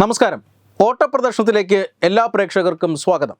നമസ്കാരം. ഓട്ടപ്രദർശനത്തിലേക്ക് എല്ലാ പ്രേക്ഷകർക്കും സ്വാഗതം.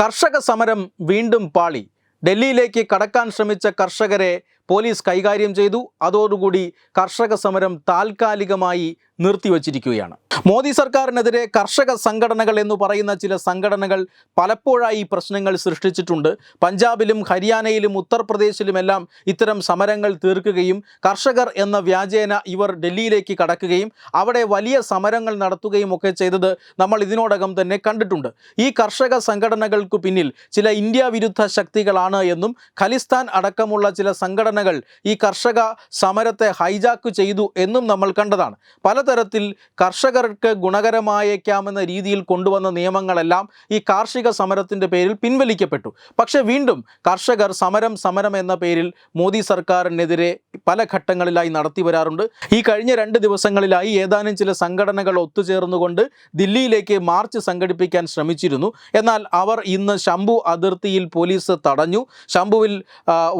കർഷക സമരം വീണ്ടും പാളി. ഡൽഹിയിലേക്ക് കടക്കാൻ ശ്രമിച്ച കർഷകരെ പോലീസ് കൈകാര്യം ചെയ്തു. അതോടുകൂടി കർഷക സമരം താൽക്കാലികമായി നിർത്തിവച്ചിരിക്കുകയാണ്. മോദി സർക്കാരിനെതിരെ കർഷക സംഘടനകൾ എന്ന് പറയുന്ന ചില സംഘടനകൾ പലപ്പോഴായി പ്രശ്നങ്ങൾ സൃഷ്ടിച്ചിട്ടുണ്ട്. പഞ്ചാബിലും ഹരിയാനയിലും ഉത്തർപ്രദേശിലുമെല്ലാം ഇത്തരം സമരങ്ങൾ തീർക്കുകയും കർഷകർ എന്ന വ്യാജേന ഇവർ ഡൽഹിയിലേക്ക് കടക്കുകയും അവിടെ വലിയ സമരങ്ങൾ നടത്തുകയും ഒക്കെ ചെയ്തത് നമ്മൾ ഇതിനോടകം തന്നെ കണ്ടിട്ടുണ്ട്. ഈ കർഷക സംഘടനകൾക്ക് പിന്നിൽ ചില ഇന്ത്യ വിരുദ്ധ ശക്തികളാണ് എന്നും ഖലിസ്ഥാൻ അടക്കമുള്ള ചില സംഘടനകൾ ഈ കർഷക സമരത്തെ ഹൈജാക്ക് ചെയ്തു എന്നും നമ്മൾ കണ്ടതാണ്. പലതരത്തിൽ കർഷകർക്ക് ഗുണകരമായേക്കാമെന്ന രീതിയിൽ കൊണ്ടുവന്ന നിയമങ്ങളെല്ലാം ഈ കാർഷിക സമരത്തിന്റെ പേരിൽ പിൻവലിക്കപ്പെട്ടു. പക്ഷേ വീണ്ടും കർഷകർ സമരം സമരം എന്ന പേരിൽ മോദി സർക്കാരിനെതിരെ പല ഘട്ടങ്ങളിലായി നടത്തി വരാറുണ്ട്. ഈ കഴിഞ്ഞ രണ്ട് ദിവസങ്ങളിലായി ഏതാനും ചില സംഘടനകൾ ഒത്തുചേർന്നുകൊണ്ട് ദില്ലിയിലേക്ക് മാർച്ച് സംഘടിപ്പിക്കാൻ ശ്രമിച്ചിരുന്നു. എന്നാൽ അവർ ഇന്ന് ശംഭു അതിർത്തിയിൽ പോലീസ് തടഞ്ഞു. ശംഭുവിൽ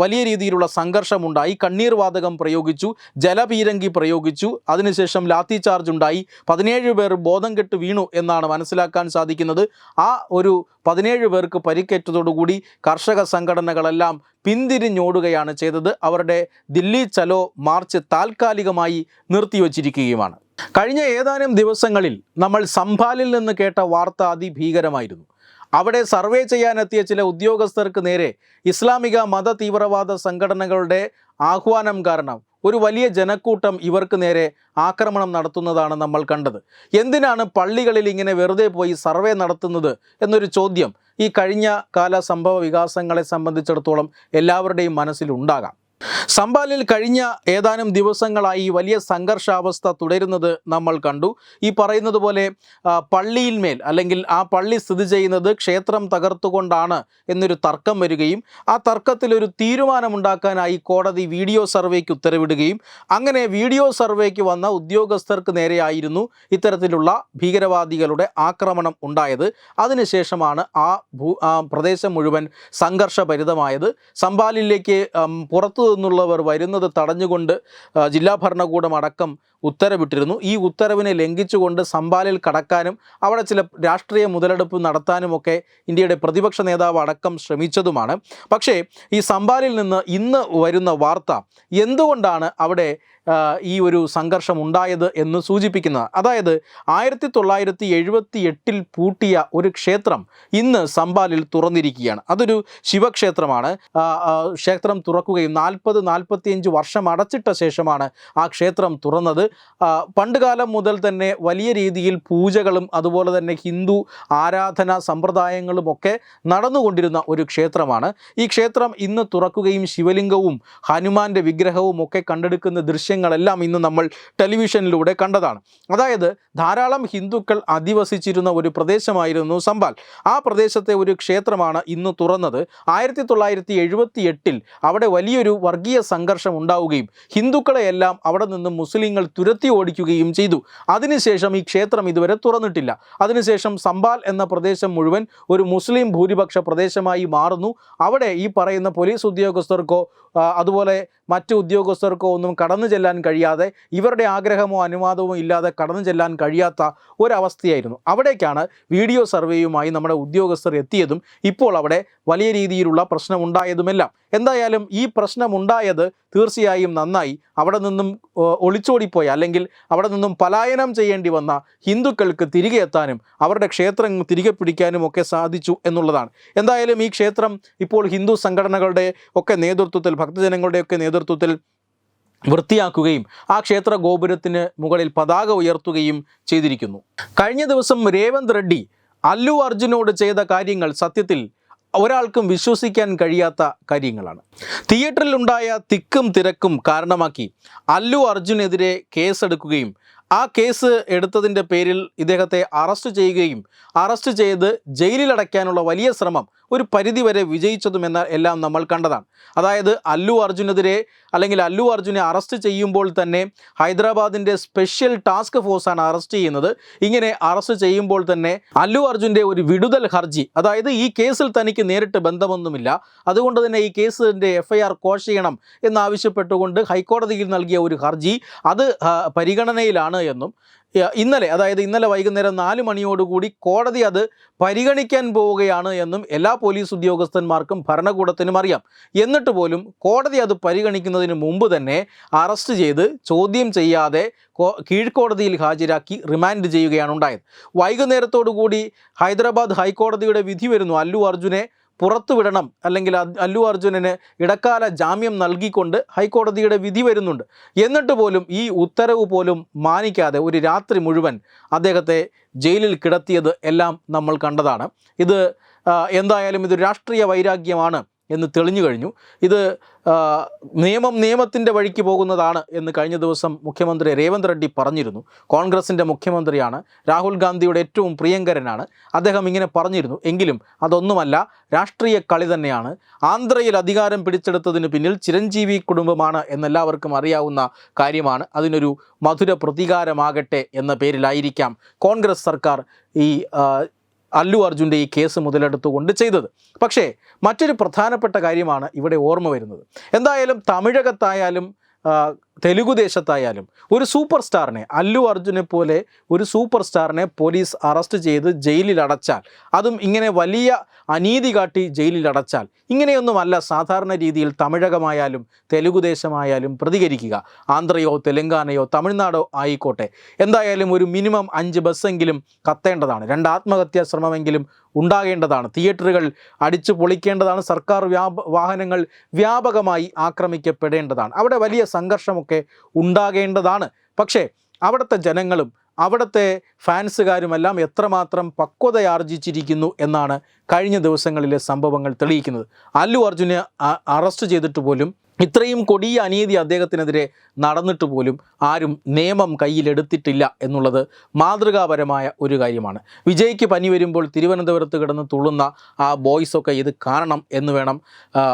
വലിയ രീതിയിലുള്ള സംഘർഷമുണ്ടായി കണ്ണീർ വാതകം പ്രയോഗിച്ചു ജലപീരങ്കി പ്രയോഗിച്ചു. അതിനുശേഷം ലാത്തി ചാർജ് ഉണ്ടായി. പതിനേഴ് പേർ ബോധം കെട്ട് വീണു എന്നാണ് മനസ്സിലാക്കാൻ സാധിക്കുന്നത്. ആ ഒരു പതിനേഴ് പേർക്ക് പരിക്കേറ്റതോടുകൂടി കർഷക സംഘടനകളെല്ലാം പിന്തിരിഞ്ഞോടുകയാണ് ചെയ്തത്. അവരുടെ ദില്ലി ചലോ മാർച്ച് താൽക്കാലികമായി നിർത്തിവച്ചിരിക്കുകയുമാണ്. കഴിഞ്ഞ ഏതാനും ദിവസങ്ങളിൽ നമ്മൾ സംഭാലിൽ നിന്ന് കേട്ട വാർത്ത അതിഭീകരമായിരുന്നു. അവിടെ സർവേ ചെയ്യാനെത്തിയ ചില ഉദ്യോഗസ്ഥർക്ക് നേരെ ഇസ്ലാമിക മത തീവ്രവാദ സംഘടനകളുടെ ആഹ്വാനം കാരണം ഒരു വലിയ ജനക്കൂട്ടം ഇവർക്ക് നേരെ ആക്രമണം നടത്തുന്നതാണ് നമ്മൾ കണ്ടത്. എന്തിനാണ് പള്ളികളിൽ ഇങ്ങനെ വെറുതെ പോയി സർവേ നടത്തുന്നത് എന്നൊരു ചോദ്യം ഈ കഴിഞ്ഞ കാല സംഭവ വികാസങ്ങളെ സംബന്ധിച്ചിടത്തോളം എല്ലാവരുടെയും മനസ്സിലുണ്ടാകാം. സംബാലിൽ കഴിഞ്ഞ ഏതാനും ദിവസങ്ങളായി വലിയ സംഘർഷാവസ്ഥ തുടരുന്നത് നമ്മൾ കണ്ടു. ഈ പറയുന്നത് പോലെ പള്ളിയിന്മേൽ അല്ലെങ്കിൽ ആ പള്ളി സ്ഥിതി ചെയ്യുന്നത് ക്ഷേത്രം തകർത്തുകൊണ്ടാണ് എന്നൊരു തർക്കം വരികയും ആ തർക്കത്തിൽ ഒരു തീരുമാനമുണ്ടാക്കാനായി കോടതി വീഡിയോ സർവേക്ക് ഉത്തരവിടുകയും അങ്ങനെ വീഡിയോ സർവേക്ക് വന്ന ഉദ്യോഗസ്ഥർക്ക് നേരെയായിരുന്നു ഇത്തരത്തിലുള്ള ഭീകരവാദികളുടെ ആക്രമണം ഉണ്ടായത്. അതിനുശേഷമാണ് ആ ഭൂ പ്രദേശം മുഴുവൻ സംഘർഷഭരിതമായത്. സംബാലിലേക്ക് ഉം, പുറത്തു നിന്നുള്ളവർ വരുന്നത് തടഞ്ഞുകൊണ്ട് ജില്ലാ ഭരണകൂടം അടക്കം ഉത്തരവിട്ടിരുന്നു. ഈ ഉത്തരവിനെ ലംഘിച്ചുകൊണ്ട് സംബാലിൽ കടക്കാനും അവിടെ ചില രാഷ്ട്രീയ മുതലെടുപ്പ് നടത്താനുമൊക്കെ ഇന്ത്യയുടെ പ്രതിപക്ഷ നേതാവ് അടക്കം ശ്രമിച്ചതുമാണ്. പക്ഷേ ഈ സംബാലിൽ നിന്ന് ഇന്ന് വരുന്ന വാർത്ത എന്തുകൊണ്ടാണ് അവിടെ ഈ ഒരു സംഘർഷം ഉണ്ടായത് എന്ന് സൂചിപ്പിക്കുന്നത് അതായത് ആയിരത്തി തൊള്ളായിരത്തി എഴുപത്തി എട്ടിൽ പൂട്ടിയ ഒരു ക്ഷേത്രം ഇന്ന് സംബാലിൽ തുറന്നിരിക്കുകയാണ്. അതൊരു ശിവക്ഷേത്രമാണ്. ക്ഷേത്രം തുറക്കുകയും നാൽപ്പത് നാൽപ്പത്തിയഞ്ച് വർഷം അടച്ചിട്ട ശേഷമാണ് ആ ക്ഷേത്രം തുറന്നത്. പണ്ടുകാലം മുതൽ തന്നെ വലിയ രീതിയിൽ പൂജകളും അതുപോലെ തന്നെ ഹിന്ദു ആരാധന സമ്പ്രദായങ്ങളും ഒക്കെ നടന്നുകൊണ്ടിരുന്ന ഒരു ക്ഷേത്രമാണ്. ഈ ക്ഷേത്രം ഇന്ന് തുറക്കുകയും ശിവലിംഗവും ഹനുമാന്റെ വിഗ്രഹവും ഒക്കെ കണ്ടെടുക്കുന്ന ദൃശ്യങ്ങളെല്ലാം ഇന്ന് നമ്മൾ ടെലിവിഷനിലൂടെ കണ്ടതാണ്. അതായത് ധാരാളം ഹിന്ദുക്കൾ അധിവസിച്ചിരുന്ന ഒരു പ്രദേശമായിരുന്നു സംബാൽ ആ പ്രദേശത്തെ ഒരു ക്ഷേത്രമാണ് ഇന്ന് തുറന്നത്. ആയിരത്തി തൊള്ളായിരത്തി എഴുപത്തി എട്ടിൽ അവിടെ വലിയൊരു വർഗീയ സംഘർഷം ഉണ്ടാവുകയും ഹിന്ദുക്കളെയെല്ലാം അവിടെ നിന്ന് മുസ്ലിങ്ങൾ തുരത്തി ഓടിക്കുകയും ചെയ്തു. അതിനുശേഷം ഈ ക്ഷേത്രം ഇതുവരെ തുറന്നിട്ടില്ല. അതിനുശേഷം സമ്പാൽ എന്ന പ്രദേശം മുഴുവൻ ഒരു മുസ്ലിം ഭൂരിപക്ഷ പ്രദേശമായി മാറുന്നു. അവിടെ ഈ പറയുന്ന പോലീസ് ഉദ്യോഗസ്ഥർക്കോ അതുപോലെ മറ്റു ഉദ്യോഗസ്ഥർക്കോ ഒന്നും കടന്നു ചെല്ലാൻ കഴിയാതെ ഇവരുടെ ആഗ്രഹമോ അനുവാദമോ ഇല്ലാതെ കടന്നു ചെല്ലാൻ കഴിയാത്ത ഒരവസ്ഥയായിരുന്നു. അവിടേക്കാണ് വീഡിയോ സർവേയുമായി നമ്മുടെ ഉദ്യോഗസ്ഥർ എത്തിയതും ഇപ്പോൾ അവിടെ വലിയ രീതിയിലുള്ള പ്രശ്നമുണ്ടായതുമെല്ലാം. എന്തായാലും ഈ പ്രശ്നമുണ്ടായത് തീർച്ചയായും നന്നായി. അവിടെ നിന്നും ഒളിച്ചോടിപ്പോയി. അല്ലെങ്കിൽ അവിടെ നിന്നും പലായനം ചെയ്യേണ്ടി വന്ന ഹിന്ദുക്കൾക്ക് തിരികെ എത്താനും അവരുടെ ക്ഷേത്രം തിരികെ പിടിക്കാനും ഒക്കെ സാധിച്ചു എന്നുള്ളതാണ്. എന്തായാലും ഈ ക്ഷേത്രം ഇപ്പോൾ ഹിന്ദു സംഘടനകളുടെ ഒക്കെ നേതൃത്വത്തിൽ ഭക്തജനങ്ങളുടെയൊക്കെ നേതൃത്വത്തിൽ വൃത്തിയാക്കുകയും ആ ക്ഷേത്ര ഗോപുരത്തിന് മുകളിൽ പതാക ഉയർത്തുകയും ചെയ്തിരിക്കുന്നു. കഴിഞ്ഞ ദിവസം രേവന്ത് റെഡ്ഡി അല്ലു അർജുനോട് ചെയ്ത കാര്യങ്ങൾ സത്യത്തിൽ ഒരാൾക്കും വിശ്വസിക്കാൻ കഴിയാത്ത കാര്യങ്ങളാണ്. തിയേറ്ററിലുണ്ടായ തിക്കും തിരക്കും കാരണമാക്കി അല്ലു അർജുനെതിരെ കേസെടുക്കുകയും ആ കേസ് എടുത്തതിന്റെ പേരിൽ ഇദ്ദേഹത്തെ അറസ്റ്റ് ചെയ്യുകയും അറസ്റ്റ് ചെയ്ത് ജയിലിലടയ്ക്കാനുള്ള വലിയ ശ്രമം ഒരു പരിധിവരെ വിജയിച്ചതുമെന്ന എല്ലാം നമ്മൾ കണ്ടതാണ്. അതായത് അല്ലു അർജുനെതിരെ അല്ലെങ്കിൽ അല്ലു അർജുനെ അറസ്റ്റ് ചെയ്യുമ്പോൾ തന്നെ ഹൈദരാബാദിന്റെ സ്പെഷ്യൽ ടാസ്ക് ഫോഴ്സാണ് അറസ്റ്റ് ചെയ്യുന്നത്. ഇങ്ങനെ അറസ്റ്റ് ചെയ്യുമ്പോൾ തന്നെ അല്ലു അർജുന്റെ ഒരു വിടുതൽ ഹർജി അതായത് ഈ കേസിൽ തനിക്ക് നേരിട്ട് ബന്ധമൊന്നുമില്ല. അതുകൊണ്ട് തന്നെ ഈ കേസിന്റെ എഫ് ഐ ആർ കോഷ് ചെയ്യണം എന്നാവശ്യപ്പെട്ടുകൊണ്ട് ഹൈക്കോടതിയിൽ നൽകിയ ഒരു ഹർജി അത് ആ, പരിഗണനയിലാണ് എന്നും ഇന്നലെ അതായത് ഇന്നലെ വൈകുന്നേരം നാല് മണിയോടുകൂടി കോടതി അത് പരിഗണിക്കാൻ പോവുകയാണ് എന്നും എല്ലാ പോലീസ് ഉദ്യോഗസ്ഥന്മാർക്കും ഭരണകൂടത്തിനും അറിയാം. എന്നിട്ട് പോലും കോടതി അത് പരിഗണിക്കുന്നതിന് മുമ്പ് തന്നെ അറസ്റ്റ് ചെയ്ത് ചോദ്യം ചെയ്യാതെ കീഴ്ക്കോടതിയിൽ ഹാജരാക്കി റിമാൻഡ് ചെയ്യുകയാണ് ഉണ്ടായത്. വൈകുന്നേരത്തോടുകൂടി ഹൈദരാബാദ് ഹൈക്കോടതിയുടെ വിധി വരുന്നു. അല്ലു അർജുനെ പുറത്തുവിടണം അല്ലെങ്കിൽ അല്ലു അർജുനന് ഇടക്കാല ജാമ്യം നൽകിക്കൊണ്ട് ഹൈക്കോടതിയുടെ വിധി വരുന്നുണ്ട്. എന്നിട്ട് പോലും ഈ ഉത്തരവ് പോലും മാനിക്കാതെ ഒരു രാത്രി മുഴുവൻ അദ്ദേഹത്തെ ജയിലിൽ കിടത്തിയത് എല്ലാം നമ്മൾ കണ്ടതാണ്. ഇത് എന്തായാലും ഇതൊരു രാഷ്ട്രീയ വൈരാഗ്യമാണ്. എന്ന് തെളിഞ്ഞു കഴിഞ്ഞു. ഇത് നിയമം നിയമത്തിന്റെ വഴിക്ക് പോകുന്നതാണ് എന്ന് കഴിഞ്ഞ ദിവസം മുഖ്യമന്ത്രി രേവന്ത് റെഡ്ഡി പറഞ്ഞിരുന്നു. കോൺഗ്രസിന്റെ മുഖ്യമന്ത്രിയാണ് രാഹുൽ ഗാന്ധിയുടെ ഏറ്റവും പ്രിയങ്കരനാണ്. അദ്ദേഹം ഇങ്ങനെ പറഞ്ഞിരുന്നു. എങ്കിലും അതൊന്നുമല്ല രാഷ്ട്രീയ കളി തന്നെയാണ്. ആന്ധ്രയിൽ അധികാരം പിടിച്ചെടുത്തതിന് പിന്നിൽ ചിരഞ്ജീവി കുടുംബമാണ് എന്നെല്ലാവർക്കും അറിയാവുന്ന കാര്യമാണ്. അതിനൊരു മധുര പ്രതികാരമാകട്ടെ എന്ന പേരിലായിരിക്കാം കോൺഗ്രസ് സർക്കാർ ഈ അല്ലു അർജുന്റെ ഈ കേസ് മുതലെടുത്തുകൊണ്ട് ചെയ്തത്. പക്ഷേ മറ്റൊരു പ്രധാനപ്പെട്ട കാര്യമാണ് ഇവിടെ ഓർമ്മ വരുന്നത്. എന്തായാലും തമിഴകത്തായാലും ആ, തെലുഗു ദേശത്തായാലും ഒരു സൂപ്പർ സ്റ്റാറിനെ അല്ലു അർജുനെ പോലെ ഒരു സൂപ്പർ സ്റ്റാറിനെ പോലീസ് അറസ്റ്റ് ചെയ്ത് ജയിലിൽ അടച്ചാൽ അതും ഇങ്ങനെ വലിയ അനീതി കാട്ടി ജയിലിൽ അടച്ചാൽ ഇങ്ങനെയൊന്നുമല്ല സാധാരണ രീതിയിൽ തമിഴകമായാലും തെലുഗു ദേശമായാലും പ്രതികരിക്കുക. ആന്ധ്രയോ തെലങ്കാനയോ തമിഴ്നാടോ ആയിക്കോട്ടെ. എന്തായാലും ഒരു മിനിമം അഞ്ച് ബസ്സെങ്കിലും കത്തേണ്ടതാണ്. രണ്ട് ആത്മഹത്യാ ശ്രമമെങ്കിലും ഉണ്ടാകേണ്ടതാണ്. തിയേറ്ററുകൾ അടിച്ചു പൊളിക്കേണ്ടതാണ്. സർക്കാർ വാഹനങ്ങൾ വ്യാപകമായി ആക്രമിക്കപ്പെടേണ്ടതാണ്. അവിടെ വലിയ സംഘർഷമൊക്കെ ഉണ്ടാകേണ്ടതാണ്. പക്ഷേ അവിടുത്തെ ജനങ്ങളും അവിടുത്തെ ഫാൻസുകാരുമെല്ലാം എത്രമാത്രം പക്വതയാർജിച്ചിരിക്കുന്നു എന്നാണ് കഴിഞ്ഞ ദിവസങ്ങളിലെ സംഭവങ്ങൾ തെളിയിക്കുന്നത്. അല്ലു അർജുനെ അറസ്റ്റ് ചെയ്തിട്ട് പോലും ഇത്രയും കൊടിയ അനീതി അദ്ദേഹത്തിനെതിരെ നടന്നിട്ട് പോലും ആരും നിയമം കയ്യിലെടുത്തിട്ടില്ല എന്നുള്ളത് മാതൃകാപരമായ ഒരു കാര്യമാണ്. വിജയ്ക്ക് പനി വരുമ്പോൾ തിരുവനന്തപുരത്ത് കിടന്ന് തുള്ളുന്ന ആ ബോയ്സൊക്കെ ഇത് കാണണം എന്ന് വേണം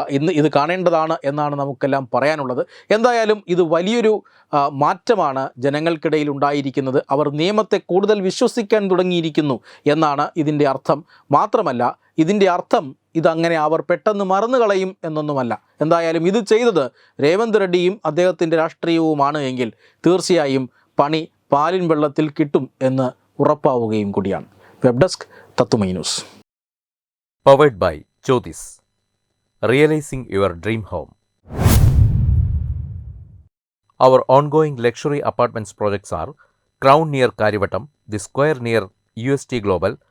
ഇന്ന് ഇത് കാണേണ്ടതാണ് എന്നാണ് നമുക്കെല്ലാം പറയാനുള്ളത്. എന്തായാലും ഇത് വലിയൊരു മാറ്റമാണ് ജനങ്ങൾക്കിടയിൽ ഉണ്ടായിരിക്കുന്നത്. അവർ നിയമത്തെ കൂടുതൽ വിശ്വസിക്കാൻ തുടങ്ങിയിരിക്കുന്നു എന്നാണ് ഇതിന്റെ അർത്ഥം. മാത്രമല്ല ഇതിന്റെ അർത്ഥം ഇതങ്ങനെ അവർ പെട്ടെന്ന് മറന്നു കളയും എന്നൊന്നുമല്ല. എന്തായാലും ഇത് ചെയ്തത് രേവന്ത് റെഡ്ഡിയും അദ്ദേഹത്തിന്റെ രാഷ്ട്രീയവുമാണ് എങ്കിൽ തീർച്ചയായും പണി പാലിൻ വെള്ളത്തിൽ കിട്ടും എന്ന് ഉറപ്പാവുകയും കൂടിയാണ്. വെബ് ഡെസ്ക് തത്തുമൈ news. Luxury apartments projects are Crown near Kariyavattom the square near U S T Crown